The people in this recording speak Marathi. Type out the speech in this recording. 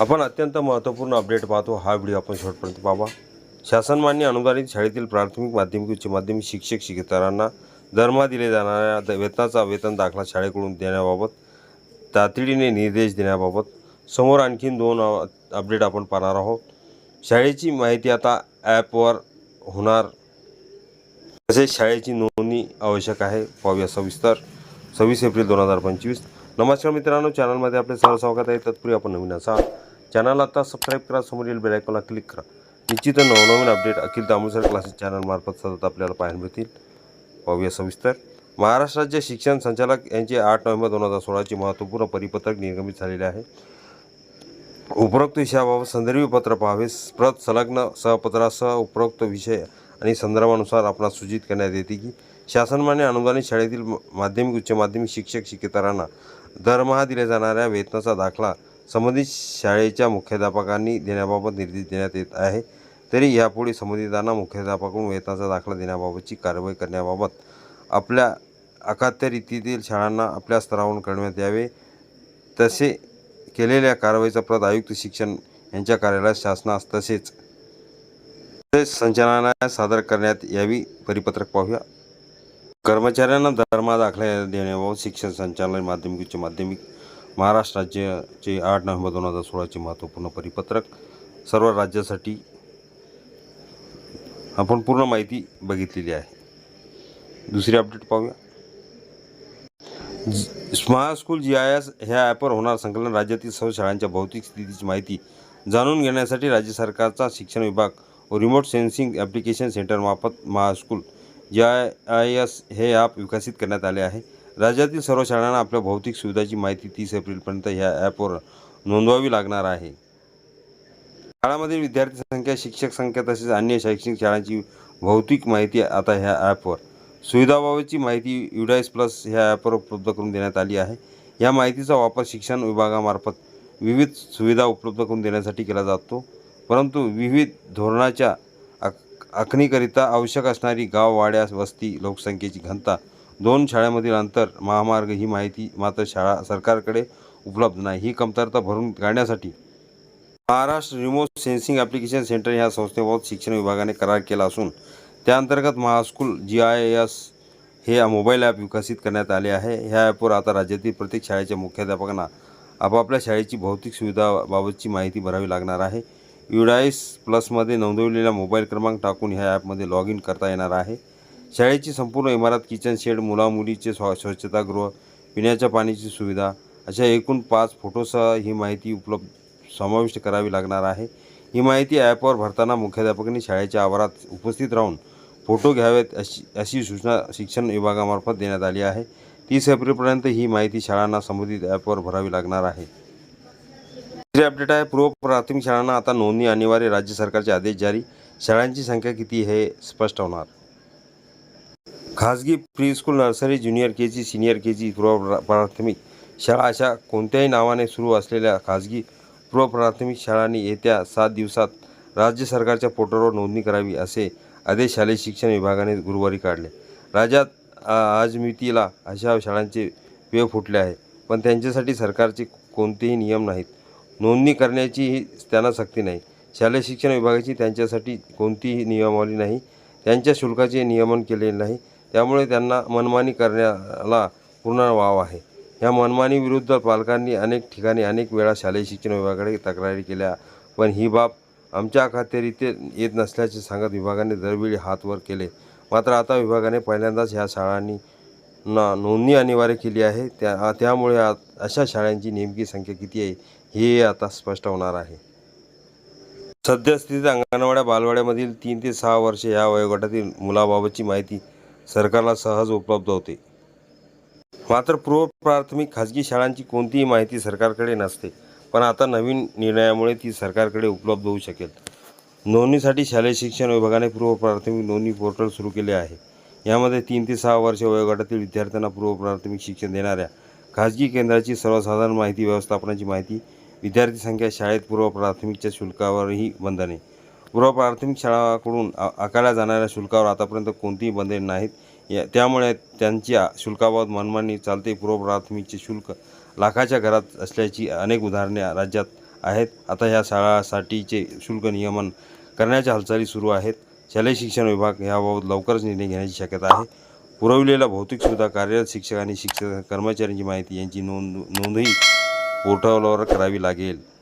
आपण अत्यंत महत्त्वपूर्ण अपडेट पाहतो. हा व्हिडिओ आपण शेवटपर्यंत पाहावा शासनमान्य अनुदानित शाळेतील प्राथमिक माध्यमिक उच्च माध्यमिक शिक्षक शिक्षकांना दरमा दिले जाणाऱ्या वेतनाचा वेतन दाखला शाळेकडून देण्याबाबत तातडीने निर्देश देण्याबाबत समोर आणखीन दोन अपडेट आपण पाहणार आहोत. शाळेची माहिती आता ॲपवर होणार. तसेच शाळेची नोंदणी आवश्यक आहे. पाहूया सविस्तर. सव्वीस एप्रिल दोन हजार पंचवीस. नमस्कार मित्रांनो. चॅनलमध्ये आपले सर्व स्वागत आहे. तत्पूर्वी आपण नवीन असा चॅनल आता सबस्क्राईब करा समोरील बेलायकॉनला क्लिक करा. निश्चित नवनवीन अपडेट अखिल दामोसर क्लासेस चॅनलमार्फत सतत आपल्याला पाहायला मिळतील. पाहूया सविस्तर. महाराष्ट्र राज्य शिक्षण संचालक यांचे आठ नोव्हेंबर दोन हजार सोळाचे महत्त्वपूर्ण परिपत्रक निर्गमित झालेले आहे. उपरोक्त विषयाबाबत संदर्भी पत्र पाहावे. प्रत संलग्न सहपत्रासह उपरोक्त विषय आणि संदर्भानुसार आपणास सूचित करण्यात येते की शासनमान्य अनुदानित शाळेतील माध्यमिक उच्च माध्यमिक शिक्षक शिक्षकेतरांना दरमहा दिल्या जाणाऱ्या वेतनाचा दाखला संबंधित शाळेच्या मुख्याध्यापकांनी देण्याबाबत निर्देश देण्यात येत आहे. तरी यापुढे संबंधितांना मुख्याध्यापकाकडून वेतनाचा दाखला देण्याबाबतची कारवाई करण्याबाबत आपल्या अखाद्य रीतीतील शाळांना आपल्या स्तरावरून करण्यात यावे. तसे केलेल्या कारवाईचा प्रत आयुक्त शिक्षण यांच्या कार्यालयात शासनास तसेच तसेच संचालनालयात सादर करण्यात यावी. परिपत्रक पाहूया. कर्मचाऱ्यांना धर्मा दाखला देण्याबाबत शिक्षण संचालनालय माध्यमिक उच्च माध्यमिक महाराष्ट्र राज्याचे आठ नोव्हेंबर दोन हजार सोळाचे महत्त्वपूर्ण परिपत्रक सर्व राज्यासाठी आपण पूर्ण माहिती बघितलेली आहे. दुसरी अपडेट पाहूया. Smart school G I S ह्या ॲपवर होणार संकलन राज्यातील सर्व शाळांच्या भौतिक स्थितीची माहिती जाणून घेण्यासाठी राज्य सरकारचा शिक्षण विभाग व remote sensing application सेंटरमार्फत Mahaschool G I I S हे ॲप विकसित करण्यात आले आहे. राज्यातील सर्व शाळांना आपल्या भौतिक सुविधाची माहिती तीस एप्रिलपर्यंत ह्या ॲपवर नोंदवावी लागणार आहे. शाळामधील विद्यार्थी संख्या शिक्षक संख्या तसेच अन्य शैक्षणिक शाळांची भौतिक माहिती आता ह्या ॲपवर. सुविधाबाबतची माहिती युडाईस प्लस ह्या ॲपवर उपलब्ध करून देण्यात आली आहे. या माहितीचा वापर शिक्षण विभागामार्फत विविध सुविधा उपलब्ध करून देण्यासाठी केला जातो. परंतु विविध धोरणाच्या आख आखणीकरिता आवश्यक असणारी गाव वाड्या वस्ती लोकसंख्येची घनता दोन शाळांमधील अंतर महामार्ग ही माहिती मात्र शाळा सरकारकडे उपलब्ध नाही. ही कमतरता भरून काढण्यासाठी Maharashtra remote sensing application centre ह्या संस्थेबाबत शिक्षण विभागाने करार केला असून त्याअंतर्गत महास्कूल जी आय एस हे मोबाईल ॲप विकसित करण्यात आले आहे. ह्या ॲपवर आता राज्यातील प्रत्येक शाळेच्या मुख्याध्यापकांना आपापल्या शाळेची भौतिक सुविधाबाबतची माहिती भरावी लागणार आहे. युडाईस प्लसमध्ये नोंदवलेला मोबाईल क्रमांक टाकून ह्या ॲपमध्ये लॉग इन करता येणार आहे. शाळेची संपूर्ण इमारत किचन शेड मुलामुलीचे स्व स्वच्छतागृह पिण्याच्या पाण्याची सुविधा अशा एकूण पाच फोटोसह ही माहिती उपलब्ध समाविष्ट करावी लागणार आहे. ही माहिती ॲपवर भरताना मुख्याध्यापकांनी शाळेच्या आवारात उपस्थित राहून फोटो घ्यावेत अशी अशी सूचना शिक्षण विभागामार्फत देण्यात आली आहे. तीस एप्रिलपर्यंत ही माहिती शाळांना संबंधित ॲपवर भरावी लागणार आहे. दुसरी अपडेट आहे पूर्व प्राथमिक शाळांना आता नोंदणी अनिवार्य राज्य सरकारचे आदेश जारी. शाळांची संख्या किती हे स्पष्ट होणार? खाजगी pre school nursery junior K G senior K G पूर्व प्राथमिक शाळा अशा कोणत्याही नावाने सुरू असलेल्या खाजगी पूर्व प्राथमिक शाळांनी येत्या सात दिवसात राज्य सरकारच्या पोर्टलवर नोंदणी करावी असे आदेश शालेय शिक्षण विभागाने गुरुवारी काढले. राज्यात आजमितीला अशा शाळांचे वेळ फुटले आहे पण त्यांच्यासाठी सरकारचे कोणतेही नियम नाहीत. नोंदणी करण्याचीही त्यांना सक्ती नाही. शालेय शिक्षण विभागाची त्यांच्यासाठी कोणतीही नियमावली नाही. त्यांच्या शुल्काचे नियमन केलेले नाही. त्यामुळे त्यांना मनमानी करण्याला पूर्ण वाव आहे. या मनमानीविरुद्ध पालकांनी अनेक ठिकाणी अनेक वेळा शालेय शिक्षण विभागाकडे तक्रारी केल्या पण ही बाब आमच्या खात्यारीते येत नसल्याचे सांगत विभागाने दरवेळी हात वर केले. मात्र आता विभागाने पहिल्यांदाच ह्या शाळांनी ना नोंदणी अनिवार्य केली आहे. त्या त्यामुळे आ- अशा शाळांची नेमकी संख्या किती आहे हे आता स्पष्ट होणार आहे. सद्यस्थितीत अंगणवाड्या बालवाड्यामधील तीन ते सहा वर्षे या वयोगटातील मुलाबाबतची माहिती सरकारला सहज उपलब्ध होते. मात्र पूर्व प्राथमिक खाजगी शाळांची कोणतीही माहिती सरकारकडे नसते. पण आता नवीन निर्णयामुळे ती सरकारकडे उपलब्ध होऊ शकेल. नोंदणीसाठी शालेय शिक्षण विभागाने पूर्व प्राथमिक नोंदणी पोर्टल सुरू केले आहे. यामध्ये तीन ते सहा वर्ष वयोगटातील विद्यार्थ्यांना पूर्व प्राथमिक शिक्षण देणाऱ्या खाजगी केंद्राची सर्वसाधारण माहिती व्यवस्थापनाची माहिती विद्यार्थी संख्या शाळेत पूर्व प्राथमिकच्या शुल्कावरही बंधने. पूर्व प्राथमिक शाळाकडून आ- आकारल्या जाणाऱ्या शुल्कावर आतापर्यंत कोणतीही बंधने नाहीत. या त्यामुळे त्यांच्या शुल्काबाबत मनमानी चालते. पूर्व प्राथमिकचे शुल्क लाखाच्या घरात असल्याची अनेक उदाहरणे राज्यात आहेत. आता ह्या शाळासाठीचे शुल्क नियमन करण्याच्या हालचाली सुरू आहेत. शालेय शिक्षण विभाग याबाबत लवकरच निर्णय घेण्याची शक्यता आहे. पुरवलेल्या भौतिक सुविधा कार्यरत शिक्षक आणि शिक्षक कर्मचाऱ्यांची माहिती यांची नोंद नोंदही पोर्टलवर करावी लागेल.